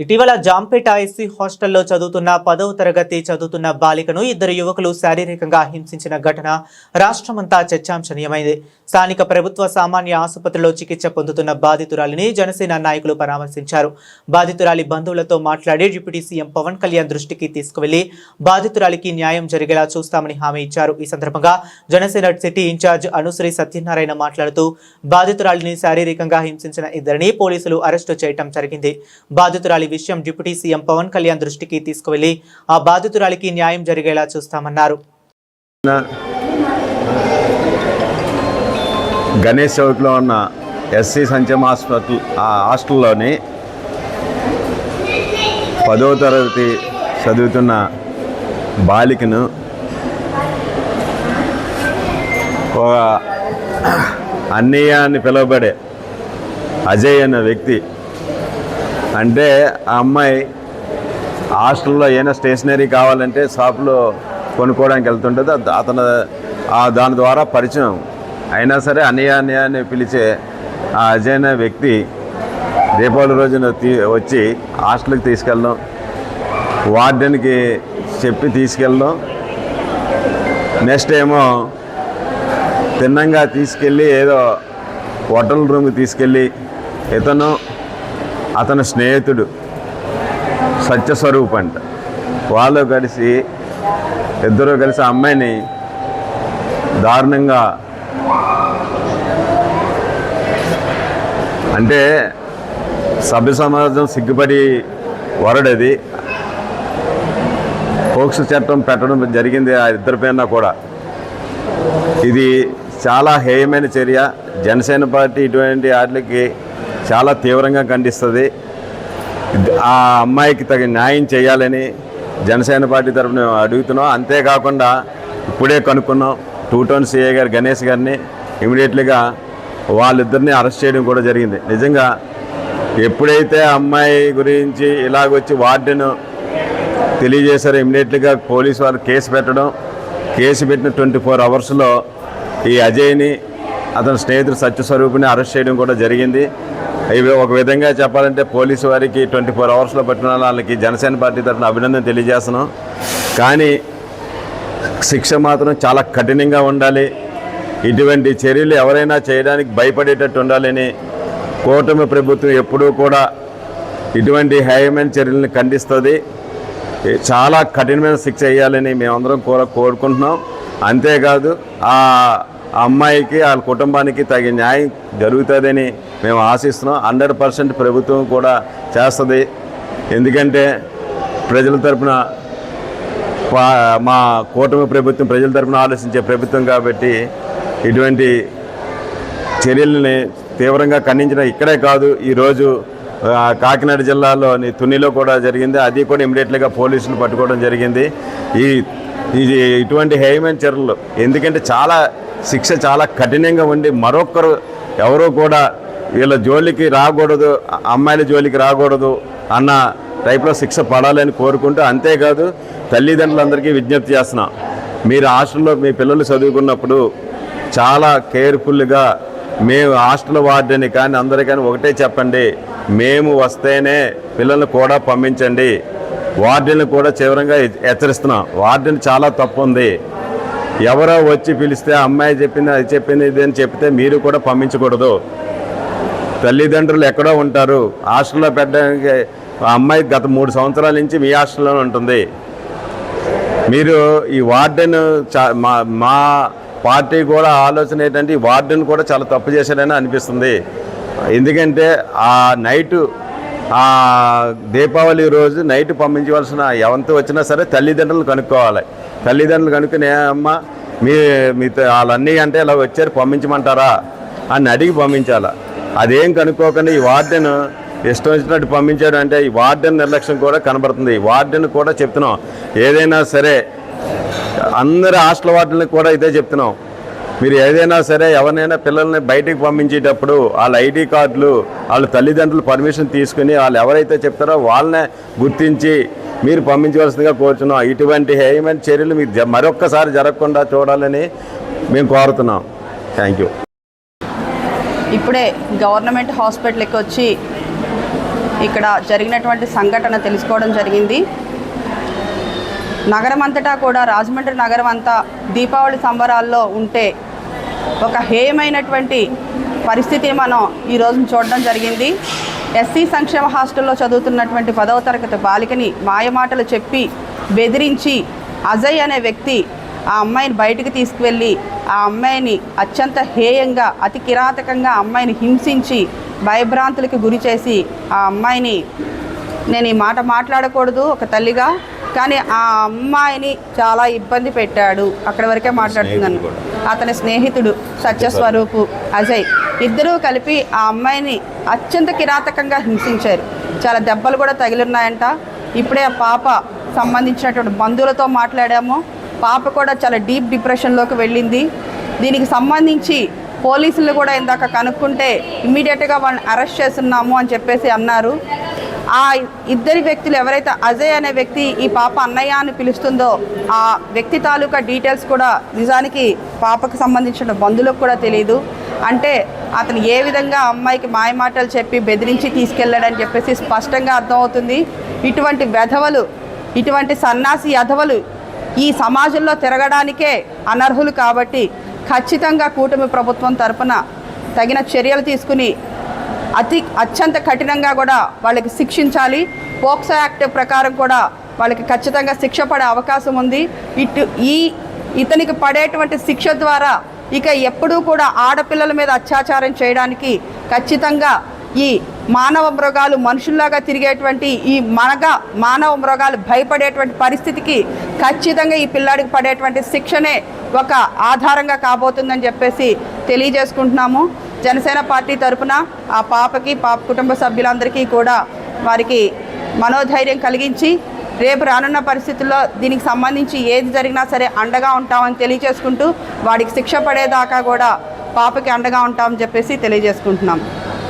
ఇటీవల జాంపేట ఐసీ హాస్టల్లో చదువుతున్న పదవ తరగతి చదువుతున్న బాలికను ఇద్దరు యువకులు శారీరకంగా హింసించిన ఘటన రాష్ట్రమంతా చర్చాంశనీయమైంది. స్థానిక ప్రభుత్వ సామాన్య ఆసుపత్రిలో చికిత్స పొందుతున్న బాధితురాలిని జనసేన నాయకులు పరామర్శించారు. బాధితురాలి బంధువులతో మాట్లాడి డిప్యూటీ సీఎం పవన్ కళ్యాణ్ దృష్టికి తీసుకువెళ్ళి బాధితురాలికి న్యాయం జరిగేలా చూస్తామని హామీ ఇచ్చారు. ఈ సందర్భంగా జనసేన సిటీ ఇన్ఛార్జ్ అనుశ్రీ సత్యనారాయణ మాట్లాడుతూ బాధితురాలిని శారీరకంగా హింసించిన ఇద్దరిని పోలీసులు అరెస్టు చేయటం జరిగింది. బాధితురాలి విషయం డిప్యూటీ సీఎం పవన్ కళ్యాణ్ దృష్టికి తీసుకువెళ్ళి ఆ బాధితురాలికి న్యాయం జరిగేలా చూస్తామన్నారు. గణేష్ చౌక్లో ఉన్న ఎస్సీ సంచమ హాస్పిటల్ ఆ హాస్టల్లోని పదో తరగతి చదువుతున్న బాలికను ఒక అన్నయ్య అని పిలువబడే అజయ్ అనే వ్యక్తి అంటే ఆ అమ్మాయి హాస్టల్లో ఏమైనా స్టేషనరీ కావాలంటే షాప్లో కొనుక్కోవడానికి వెళ్తుంటుంది. అతను ఆ దాని ద్వారా పరిచయం. అయినా సరే అన్నయ్య అన్నయ్య అని పిలిచే ఆ అజయ్ అనే వ్యక్తి దీపావళి రోజున తీ వచ్చి హాస్టల్కి తీసుకెళ్ళడం వార్డెన్కి చెప్పి తీసుకెళ్ళడం నెక్స్ట్ ఏమో తిన్నంగా తీసుకెళ్ళి ఏదో హోటల్ రూమ్కి తీసుకెళ్ళి ఇతను అతని స్నేహితుడు సత్యస్వరూప్ అంట. వాళ్ళు కలిసి ఇద్దరు కలిసి ఆ అమ్మాయిని దారుణంగా అంటే సభ్య సమాజం సిగ్గుపడి వరడది. పోక్స్ చట్టం పెట్టడం జరిగింది ఆ ఇద్దరి పైన కూడా. ఇది చాలా హేయమైన చర్య. జనసేన పార్టీ ఇటువంటి వాటికి చాలా తీవ్రంగా ఖండిస్తుంది. ఆ అమ్మాయికి తగిన న్యాయం చేయాలని జనసేన పార్టీ తరఫున మేము అడుగుతున్నాం. అంతేకాకుండా ఇప్పుడే కనుక్కున్నాం టూ టౌన్ సిఏ గారు గణేష్ గారిని. ఇమీడియట్లీగా వాళ్ళిద్దరిని అరెస్ట్ చేయడం కూడా జరిగింది. నిజంగా ఎప్పుడైతే ఆ అమ్మాయి గురించి ఇలాగొచ్చి వార్డెను తెలియజేశారు ఇమ్మీడియట్లీగా పోలీసు వారు కేసు పెట్టడం కేసు పెట్టిన ట్వంటీ ఫోర్ అవర్స్లో ఈ అజయ్ని అతని స్నేహితుడు సత్యస్వరూపుని అరెస్ట్ చేయడం కూడా జరిగింది. ఇవి ఒక విధంగా చెప్పాలంటే పోలీసు వారికి ట్వంటీ ఫోర్ అవర్స్లో పట్టిన వాళ్ళకి జనసేన పార్టీ తరఫున అభినందన తెలియజేస్తున్నాం. కానీ శిక్ష మాత్రం చాలా కఠినంగా ఉండాలి. ఇటువంటి చర్యలు ఎవరైనా చేయడానికి భయపడేటట్టు ఉండాలని కూటమి ప్రభుత్వం ఎప్పుడూ కూడా ఇటువంటి హేయమైన చర్యలను ఖండిస్తుంది. చాలా కఠినమైన శిక్ష వేయాలని మేమందరం కూడా కోరుకుంటున్నాం. అంతేకాదు ఆ అమ్మాయికి వాళ్ళ కుటుంబానికి తగిన న్యాయం జరుగుతుందని మేము ఆశిస్తున్నాం. హండ్రెడ్ పర్సెంట్ ప్రభుత్వం కూడా చేస్తుంది. ఎందుకంటే ప్రజల తరపున మా కూటమి ప్రభుత్వం ప్రజల తరపున ఆలోచించే ప్రభుత్వం కాబట్టి ఇటువంటి చర్యల్ని తీవ్రంగా ఖండించిన ఇక్కడే కాదు. ఈరోజు కాకినాడ జిల్లాలోని తునిలో కూడా జరిగింది. అది కూడా ఇమీడియట్లీగా పోలీసులు పట్టుకోవడం జరిగింది. ఈ ఇది ఇటువంటి హేయమైన చర్యలు. ఎందుకంటే చాలా శిక్ష చాలా కఠినంగా ఉండి మరొకరు ఎవరు కూడా వీళ్ళ జోలికి రాకూడదు అమ్మాయిల జోలికి రాకూడదు అన్న టైప్లో శిక్ష పడాలని కోరుకుంటూ అంతేకాదు తల్లిదండ్రులందరికీ విజ్ఞప్తి చేస్తున్నాం. మీరు హాస్టల్లో మీ పిల్లలు చదువుకున్నప్పుడు చాలా కేర్ఫుల్గా మేము హాస్టల్ వార్డెని కానీ అందరికీ ఒకటే చెప్పండి మేము వస్తేనే పిల్లల్ని కూడా పంపించండి. వార్డెన్లు కూడా చివరంగా హెచ్చరిస్తున్నాం. వార్డెన్ చాలా తప్పు ఉంది. ఎవరో వచ్చి పిలిస్తే అమ్మాయి చెప్పింది అది చెప్పింది ఇది అని చెప్తే మీరు కూడా పంపించకూడదు. తల్లిదండ్రులు ఎక్కడో ఉంటారు. హాస్టల్లో పెట్టడానికి ఆ అమ్మాయి గత మూడు సంవత్సరాల నుంచి మీ హాస్టల్లోనే ఉంటుంది. మీరు ఈ వార్డెన్ మా మా పార్టీ కూడా ఆలోచన ఏంటంటే ఈ వార్డెన్ కూడా చాలా తప్పు చేశాడని అనిపిస్తుంది. ఎందుకంటే ఆ నైటు ఆ దీపావళి రోజు నైట్ పంపించవలసిన ఎవంత వచ్చినా సరే తల్లిదండ్రులు కనుక్కోవాలి. తల్లిదండ్రులు కనుక్కునే అమ్మ మీ మీతో వాళ్ళన్నీ అంటే ఇలా వచ్చారు పంపించమంటారా? అని అడిగి పంపించాలా. అదేం కనుక్కోకుండా ఈ వార్డెన్ ఇష్టం వచ్చినట్టు పంపించాడు అంటే ఈ వార్డెన్ నిర్లక్ష్యం కూడా కనబడుతుంది. ఈ వార్డెన్ కూడా చెప్తున్నాం. ఏదైనా సరే అందరు హాస్టల్ వార్డులకు కూడా ఇదే చెప్తున్నాం. మీరు ఏదైనా సరే ఎవరినైనా పిల్లల్ని బయటికి పంపించేటప్పుడు వాళ్ళ ఐడి కార్డులు వాళ్ళ తల్లిదండ్రులు పర్మిషన్ తీసుకుని వాళ్ళు ఎవరైతే చెప్తారో వాళ్ళనే గుర్తించి మీరు పంపించవలసిందిగా కోరుతున్నాం ఇటువంటి హేయమైన చర్యలు మీకు జ- మరొక్కసారి జరగకుండా చూడాలని మేము కోరుతున్నాం. థ్యాంక్ యూ ఇప్పుడే గవర్నమెంట్ హాస్పిటల్కి వచ్చి ఇక్కడ జరిగినటువంటి సంఘటన తెలుసుకోవడం జరిగింది. నగరం అంతటా కూడా రాజమండ్రి నగరం అంతా దీపావళి సంబరాల్లో ఉంటే ఒక హేయమైనటువంటి పరిస్థితి మనం ఈ చూడడం జరిగింది. ఎస్సీ సంక్షేమ హాస్టల్లో చదువుతున్నటువంటి పదవ తరగతి బాలికని మాయమాటలు చెప్పి బెదిరించి అజయ్ అనే వ్యక్తి ఆ అమ్మాయిని బయటికి తీసుకువెళ్ళి ఆ అమ్మాయిని అత్యంత హేయంగా అతి కిరాతకంగా అమ్మాయిని హింసించి భయభ్రాంతులకు గురి చేసి ఆ అమ్మాయిని నేను ఈ మాట మాట్లాడకూడదు ఒక తల్లిగా కానీ ఆ అమ్మాయిని చాలా ఇబ్బంది పెట్టాడు. అక్కడి వరకే మాట్లాడుతున్నాను. అతని స్నేహితుడు సత్యస్వరూపు అజయ్. ఇద్దరూ కలిపి ఆ అమ్మాయిని అత్యంత కిరాతకంగా హింసించారు. చాలా దెబ్బలు కూడా తగిలిన్నాయంట. ఇప్పుడే ఆ పాప సంబంధించినటువంటి బంధువులతో మాట్లాడాము. పాప కూడా చాలా డీప్ డిప్రెషన్లోకి వెళ్ళింది. దీనికి సంబంధించి పోలీసులు కూడా ఇందాక కనుక్కుంటే ఇమ్మీడియట్గా వాళ్ళని అరెస్ట్ చేస్తున్నాము అని చెప్పేసి అన్నారు. ఆ ఇద్దరి వ్యక్తులు ఎవరైతే అజయ్ అనే వ్యక్తి ఈ పాప అన్నయ్య అని పిలుస్తుందో ఆ వ్యక్తి తాలూకా డీటెయిల్స్ కూడా నిజానికి పాపకు సంబంధించిన బంధువులకు కూడా తెలియదు అంటే అతను ఏ విధంగా అమ్మాయికి మాయమాటలు చెప్పి బెదిరించి తీసుకెళ్ళాడని చెప్పేసి స్పష్టంగా అర్థమవుతుంది. ఇటువంటి వెధవలు ఇటువంటి సన్నాసి అధవలు ఈ సమాజంలో తిరగడానికే అనర్హులు కాబట్టి ఖచ్చితంగా కూటమి ప్రభుత్వం తరపున తగిన చర్యలు తీసుకుని అతి అత్యంత కఠినంగా కూడా వాళ్ళకి శిక్షించాలి. పోక్సో యాక్ట్ ప్రకారం కూడా వాళ్ళకి ఖచ్చితంగా శిక్ష పడే అవకాశం ఉంది. ఇటు ఈ ఇతనికి పడేటువంటి శిక్ష ద్వారా ఇక ఎప్పుడూ కూడా ఆడపిల్లల మీద అత్యాచారం చేయడానికి ఖచ్చితంగా ఈ మానవ మృగాలు మనుషుల్లాగా తిరిగేటువంటి ఈ మనగ మానవ మృగాలు భయపడేటువంటి పరిస్థితికి ఖచ్చితంగా ఈ పిల్లాడికి పడేటువంటి శిక్షనే ఒక ఆధారంగా కాబోతుందని చెప్పేసి తెలియజేసుకుంటున్నాము. జనసేన పార్టీ తరపున ఆ పాపకి పాప కుటుంబ సభ్యులందరికీ కూడా వారికి మనోధైర్యం కలిగించి రేపు రానున్న పరిస్థితుల్లో దీనికి సంబంధించి ఏది జరిగినా సరే అండగా ఉంటామని తెలియజేసుకుంటూ వాడికి శిక్ష పడేదాకా కూడా పాపకి అండగా ఉంటామని చెప్పేసి తెలియజేసుకుంటున్నాం.